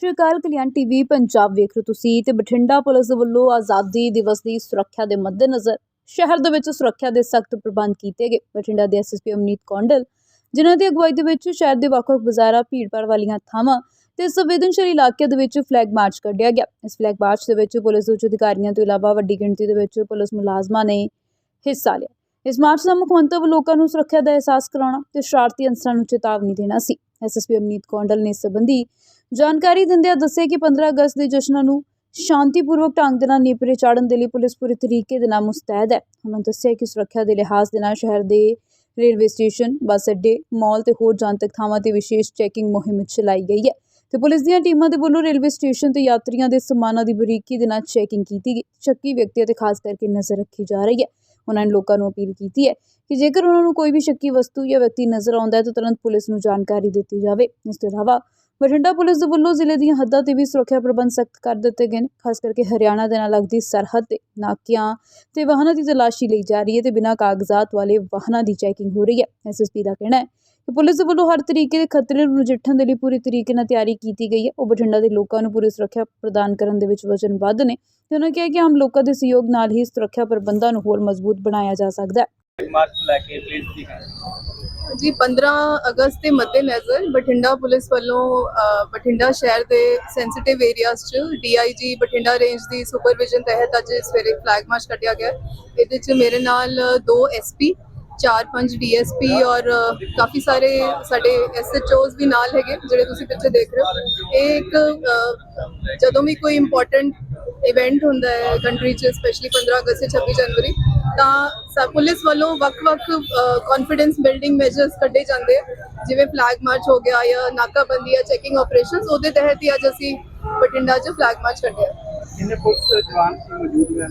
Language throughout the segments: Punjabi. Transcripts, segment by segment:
ਸ਼੍ਰੀ ਅਕਾਲ ਕਲਿਆਣ ਟੀਵੀ ਪੰਜਾਬ ਵੇਖ ਰਹੇ ਹੋ ਤੁਸੀਂ ਤੇ ਬਠਿੰਡਾ ਪੁਲਿਸ ਵੱਲੋਂ ਆਜ਼ਾਦੀ ਦਿਵਸ ਦੀ ਸੁਰੱਖਿਆ ਦੇ ਮੱਦੇਨਜ਼ਰ ਸ਼ਹਿਰ ਦੇ ਵਿੱਚ ਸੁਰੱਖਿਆ ਦੇ ਸਖਤ ਪ੍ਰਬੰਧ ਕੀਤੇ ਗਏ। ਬਠਿੰਡਾ ਦੇ ਐਸਐਸਪੀ ਅਮਨੀਤ ਕੌਂਡਲ, ਜਿਨ੍ਹਾਂ ਦੀ ਅਗਵਾਈ ਦੇ ਵਿੱਚ ਸ਼ਹਿਰ ਦੇ ਵੱਖ-ਵੱਖ ਬਾਜ਼ਾਰਾਂ, ਭੀੜਭਾੜ ਵਾਲੀਆਂ ਥਾਵਾਂ ਤੇ ਸੰਵੇਦਨਸ਼ੀਲ ਇਲਾਕੇ ਦੇ ਵਿੱਚ ਫਲੈਗ ਮਾਰਚ ਕੱਢਿਆ ਗਿਆ। ਇਸ ਫਲੈਗ ਮਾਰਚ ਦੇ ਵਿੱਚ ਪੁਲਿਸ ਉੱਚ ਅਧਿਕਾਰੀਆਂ ਤੋਂ ਇਲਾਵਾ ਵੱਡੀ ਗਿਣਤੀ ਦੇ ਵਿੱਚ ਪੁਲਿਸ ਮੁਲਾਜ਼ਮਾਂ ਨੇ ਹਿੱਸਾ ਲਿਆ। ਇਸ ਮਾਰਚ ਦਾ ਮੁੱਖ ਮੰਤਵ ਲੋਕਾਂ ਨੂੰ ਸੁਰੱਖਿਆ ਦਾ ਅਹਿਸਾਸ ਕਰਾਉਣਾ ਤੇ ਸ਼ਰਾਰਤੀ ਅਨਸਰਾਂ ਨੂੰ ਚੇਤਾਵਨੀ ਦੇਣਾ ਸੀ। ਐਸਐਸਪੀ ਅਮਨੀਤ ਕੌਂਡਲ ਨੇ ਇਸ ਸੰਬੰਧੀ ਜਾਣਕਾਰੀ ਦਿੰਦਿਆਂ ਦੱਸਿਆ ਕਿ 15 ਅਗਸਤ ਦੇ ਜਸ਼ਨਾਂ ਨੂੰ ਸ਼ਾਂਤੀਪੂਰਵਕ ਢੰਗ ਦੇ ਨਾਲ ਨੇਪਰੇ ਚਾੜਨ ਦੇ ਲਈ ਪੁਲਿਸ ਪੂਰੇ ਤਰੀਕੇ ਦੇ ਨਾਲ ਮੁਸਤੈਦ ਹੈ। ਉਹਨਾਂ ਦੱਸਿਆ ਕਿ ਸੁਰੱਖਿਆ ਦੇ ਲਿਹਾਜ਼ ਦੇ ਨਾਲ ਸ਼ਹਿਰ ਦੇ ਰੇਲਵੇ ਸਟੇਸ਼ਨ, ਬੱਸ ਅੱਡੇ, ਮਾਲ ਤੇ ਹੋਰ ਜਨਤਕ ਥਾਵਾਂ ਤੇ ਵਿਸ਼ੇਸ਼ ਚੈਕਿੰਗ ਮੁਹਿੰਮ ਚਲਾਈ ਗਈ ਹੈ ਤੇ ਪੁਲਿਸ ਦੀਆਂ ਟੀਮਾਂ ਦੇ ਵੱਲੋਂ ਰੇਲਵੇ ਸਟੇਸ਼ਨ ਤੇ ਯਾਤਰੀਆਂ ਦੇ ਸਮਾਨਾਂ ਦੀ ਬਰੀਕੀ ਦੇ ਨਾਲ ਚੈਕਿੰਗ ਕੀਤੀ ਗਈ। ਸ਼ੱਕੀ ਵਿਅਕਤੀਆਂ ਤੇ ਖਾਸ ਕਰਕੇ ਨਜ਼ਰ ਰੱਖੀ ਜਾ ਰਹੀ ਹੈ। ਉਹਨਾਂ ਨੇ ਲੋਕਾਂ ਨੂੰ ਅਪੀਲ ਕੀਤੀ ਹੈ ਕਿ ਜੇਕਰ ਉਹਨਾਂ ਨੂੰ ਕੋਈ ਵੀ ਸ਼ੱਕੀ ਵਸਤੂ ਜਾਂ ਵਿਅਕਤੀ ਨਜ਼ਰ ਆਉਂਦਾ ਹੈ ਤਾਂ ਤੁਰੰਤ ਪੁਲਿਸ ਨੂੰ ਜਾਣਕਾਰੀ ਦਿੱਤੀ ਜਾਵੇ। ਇਸ ਤੋਂ ਇਲਾਵਾ ਬਠਿੰਡਾ ਪੁਲਿਸ ਦੇ ਵੱਲੋਂ ਜ਼ਿਲ੍ਹੇ ਦੀਆਂ ਹੱਦਾਂ ਤੇ ਵੀ ਸੁਰੱਖਿਆ ਪ੍ਰਬੰਧ ਸਖਤ ਕਰ ਦਿੱਤੇ ਗਏ ਨੇ, ਖਾਸ ਕਰਕੇ ਹਰਿਆਣਾ ਦੇ ਨਾਲ ਲੱਗਦੀ ਸਰਹੱਦ ਤੇ ਨਾਕਿਆਂ ਤੇ ਵਾਹਨਾਂ ਦੀ ਤਲਾਸ਼ੀ ਲਈ ਜਾ ਰਹੀ ਹੈ ਤੇ ਬਿਨਾਂ ਕਾਗਜ਼ਾਤ ਵਾਲੇ ਵਾਹਨਾਂ ਦੀ ਚੈਕਿੰਗ ਹੋ ਰਹੀ ਹੈ। ਐਸਐਸਪੀ ਦਾ ਕਹਿਣਾ ਹੈ ਕਿ ਪੁਲਿਸ ਦੇ ਵੱਲੋਂ ਹਰ ਤਰੀਕੇ ਦੇ ਖਤਰੇ ਨੂੰ ਨਜਿੱਠਣ ਦੇ ਲਈ ਪੂਰੀ ਤਰੀਕੇ ਨਾਲ ਤਿਆਰੀ ਕੀਤੀ ਗਈ ਹੈ। ਉਹ ਬਠਿੰਡਾ ਦੇ ਲੋਕਾਂ ਨੂੰ ਪੂਰੀ ਸੁਰੱਖਿਆ ਪ੍ਰਦਾਨ ਕਰਨ ਦੇ ਵਿੱਚ ਵਚਨਬੱਧ ਨੇ ਤੇ ਉਹਨਾਂ ਕਿਹਾ ਕਿ ਆਮ ਲੋਕਾਂ ਦੇ ਸਹਿਯੋਗ ਨਾਲ ਹੀ ਸੁਰੱਖਿਆ ਪ੍ਰਬੰਧਾਂ ਨੂੰ ਹੋਰ ਮਜ਼ਬੂਤ ਬਣਾਇਆ ਜਾ ਸਕਦਾ ਹੈ। ਮਾਰਚ ਲੈ ਕੇ ਪਲੀਜ਼ ਜੀ ਜੀ 15 ਅਗਸਤ ਦੇ ਮੱਦੇਨਜ਼ਰ ਬਠਿੰਡਾ ਪੁਲਿਸ ਵੱਲੋਂ ਬਠਿੰਡਾ ਸ਼ਹਿਰ ਦੇ ਸੈਂਸਿਟਿਵ ਏਰੀਆਜ਼ 'ਚ ਡੀਆਈਜੀ ਬਠਿੰਡਾ ਰੇਂਜ ਦੀ ਸੁਪਰਵਿਜ਼ਨ ਤਹਿਤ ਅੱਜ ਸਵੇਰੇ ਫਲੈਗ ਮਾਰਚ ਕੱਢਿਆ ਗਿਆ। ਇਹਦੇ 'ਚ ਮੇਰੇ ਨਾਲ ਦੋ ਐਸਪੀ ਚਾਰ ਪੰਜ ਡੀਐਸਪੀ ਔਰ ਕਾਫੀ ਸਾਰੇ ਸਾਡੇ ਐਸਐਚਓਜ਼ ਵੀ ਨਾਲ ਹੈਗੇ, ਜਿਹੜੇ ਤੁਸੀਂ ਪਿੱਛੇ ਦੇਖ ਰਹੇ ਹੋ। ਇਹ ਇੱਕ ਜਦੋਂ ਵੀ ਕੋਈ ਇੰਪੋਰਟੈਂਟ ਇਵੈਂਟ ਹੁੰਦਾ ਹੈ ਕੰਟਰੀ 'ਚ ਸਪੈਸ਼ਲੀ 15 ਅਗਸਤ ਤੇ 26 ਜਨਵਰੀ, ਤਾਂ ਪੁਲਿਸ ਵੱਲੋਂ ਵੱਖ-ਵੱਖ ਕੌਨਫੀਡੈਂਸ ਬਿਲਡਿੰਗ ਮੈਜਰਸ ਕੱਢੇ ਜਾਂਦੇ ਜਿਵੇਂ ਫਲੈਗ ਮਾਰਚ ਹੋ ਗਿਆ ਜਾਂ ਨਾਕਾਬੰਦੀ ਜਾਂ ਚੈਕਿੰਗ ਆਪਰੇਸ਼ਨਸ ਉਹਦੇ ਤਹਿਤ ਹੀ ਅੱਜ ਅਸੀਂ ਬਠਿੰਡਾ 'ਚ ਫਲੈਗ ਮਾਰਚ ਕੱਢਿਆ। ਕਿੰਨੇ ਪੁਲਿਸ ਜਵਾਨ ਸੀ ਮੌਜੂਦ ਨੇ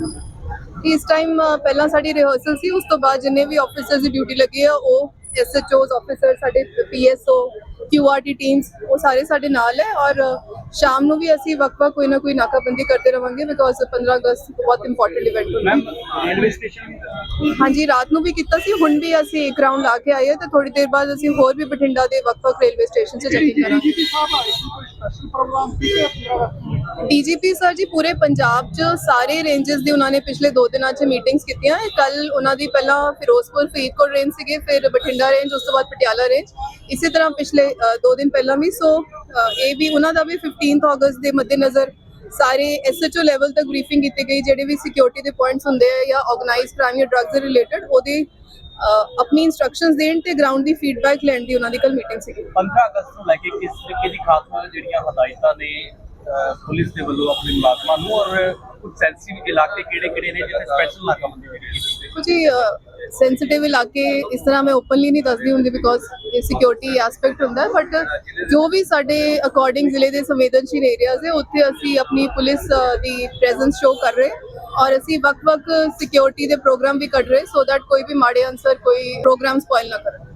ਇਸ ਟਾਈਮ ਪਹਿਲਾਂ ਸਾਡੀ ਰਿਹਰਸਲ ਸੀ, ਉਸ ਤੋਂ ਬਾਅਦ ਜਿੰਨੇ ਵੀ ਆਫੀਸਰਸ ਦੀ ਡਿਊਟੀ ਲੱਗੀ ਆ, ਉਹ ਐਸਐਚਓਜ਼ ਆਫੀਸਰ ਸਾਡੇ ਪੀਐਸਓ ਕਿਊਆਰਟੀ ਟੀਮਸ ਉਹ ਸਾਰੇ ਸਾਡੇ ਨਾਲ ਹੈ ਔਰ ਸ਼ਾਮ ਨੂੰ ਵੀ ਅਸੀਂ ਵਕ-ਵਕ ਕੋਈ ਨਾ ਕੋਈ ਨਾਕਾਬੰਦੀ ਕਰਦੇ ਰਵਾਂਗੇ ਬਿਕੋਜ਼ 15 ਅਗਸਤ ਬਹੁਤ ਇੰਪੋਰਟੈਂਟ ਇਵੈਂਟ ਹੁੰਦਾ ਮੈਮ ਰੇਲਵੇ ਸਟੇਸ਼ਨ ਹਾਂਜੀ ਰਾਤ ਨੂੰ ਵੀ ਕੀਤਾ ਸੀ ਹੁਣ ਵੀ ਅਸੀਂ ਇੱਕ ਰਾਉਂਡ ਲਾ ਕੇ ਆਏ ਤੇ ਥੋੜੀ ਦੇਰ ਬਾਅਦ ਅਸੀਂ ਹੋਰ ਵੀ ਬਠਿੰਡਾ ਦੇ ਵੱਖ-ਵੱਖ ਰੇਲਵੇ ਸਟੇਸ਼ਨ 'ਚ ਚੈਕਿੰਗ ਕਰਾਂਗੇ। ਡੀਜੀਪੀ ਸਰ ਜੀ ਪੂਰੇ ਪੰਜਾਬ 'ਚ ਸਾਰੇ ਰੇਂਜਸ ਦੀ ਉਹਨਾਂ ਨੇ ਪਿਛਲੇ 2 ਦਿਨਾਂ 'ਚ ਮੀਟਿੰਗਸ ਕੀਤੀਆਂ। ਕੱਲ ਉਹਨਾਂ ਦੀ ਪਹਿਲਾਂ ਫਿਰੋਜ਼ਪੁਰ ਫਰੀਦਕੋਟ ਰੇਂਜ ਸੀਗੇ ਫਿਰ ਬਠਿੰਡਾ ਰੇਂਜ ਉਸ ਤੋਂ ਬਾਅਦ ਪਟਿਆਲਾ ਰੇਂਜ ਇਸੇ ਤਰ੍ਹਾਂ ਪਿਛਲੇ 2 ਦਿਨ ਪਹਿਲਾਂ ਵੀ। ਸੋ ਇਹ ਵੀ ਉਹਨਾਂ ਦਾ ਵੀ 15th ਅਗਸਤ ਦੇ ਮੱਦੇਨਜ਼ਰ ਸਾਰੇ ਐਸਐਚਓ ਲੈਵਲ ਤੱਕ ਬਰੀਫਿੰਗ ਕੀਤੀ ਗਈ ਜਿਹੜੇ ਵੀ ਸਿਕਿਉਰਿਟੀ ਦੇ ਪੁਆਇੰਟਸ ਹੁੰਦੇ ਆ ਜਾਂ ਆਰਗੇਨਾਈਜ਼ਡ ਕ੍ਰਾਈਮ ਜਾਂ ਡਰੱਗਸ ਦੇ ਰਿਲੇਟਡ ਉਹਦੇ ਆਪਣੀ ਇਨਸਟਰਕਸ਼ਨਸ ਦੇਣ ਤੇ ਗਰਾਊਂਡ ਦੀ ਫੀਡਬੈਕ ਲੈਣ ਦੀ ਉਹਨਾਂ ਦੀ ਕੱਲ ਮੀਟਿੰਗ ਸੀਗੀ। 15 ਅਗਸਤ ਨੂੰ ਲੈ ਕੇ ਕਿਸ ਤਰੀਕੇ ਦੀ ਖਾਸ ਜਿਹੜੀਆਂ ਹਦਾਇਤਾਂ ਨੇ ਪੁਲਿਸ ਦੇ ਵੱਲੋਂ ਆਪਣੇ ਮੁਲਾਜ਼ਮਾਂ ਨੂੰ ਔਰ ਕੁਝ ਸੈਂਸਿਟਿਵ ਇਲਾਕੇ ਕਿਹੜੇ-ਕਿਹੜੇ ਨੇ ਜਿੱਥੇ ਸਪੈਸ਼ਲ ਨਾਕਾਬੰਦੀ ਦੇਖੋ ਜੀ ਸੈਂਸਿਟਿਵ ਇਲਾਕੇ ਇਸ ਤਰ੍ਹਾਂ ਮੈਂ ਓਪਨਲੀ ਨਹੀਂ ਦੱਸਦੀ ਹੁੰਦੀ ਬਿਕੋਜ਼ ਇਹ ਸਿਕਿਉਰਿਟੀ ਐਸਪੈਕਟ ਹੁੰਦਾ ਬਟ ਜੋ ਵੀ ਸਾਡੇ ਅਕੋਰਡਿੰਗ ਜ਼ਿਲ੍ਹੇ ਦੇ ਸੰਵੇਦਨਸ਼ੀਲ ਏਰੀਆਜ਼ ਹੈ, ਉੱਥੇ ਅਸੀਂ ਆਪਣੀ ਪੁਲਿਸ ਦੀ ਪ੍ਰੈਜ਼ੈਂਸ ਸ਼ੋ ਕਰ ਰਹੇ ਔਰ ਅਸੀਂ ਵੱਖ-ਵੱਖ ਸਿਕਿਉਰਿਟੀ ਦੇ ਪ੍ਰੋਗਰਾਮ ਵੀ ਕੱਢ ਰਹੇ ਸੋ ਦੈਟ ਕੋਈ ਵੀ ਮਾੜੇ ਅਨਸਰ ਕੋਈ ਪ੍ਰੋਗਰਾਮ ਸਪੋਇਲ ਨਾ ਕਰਨ।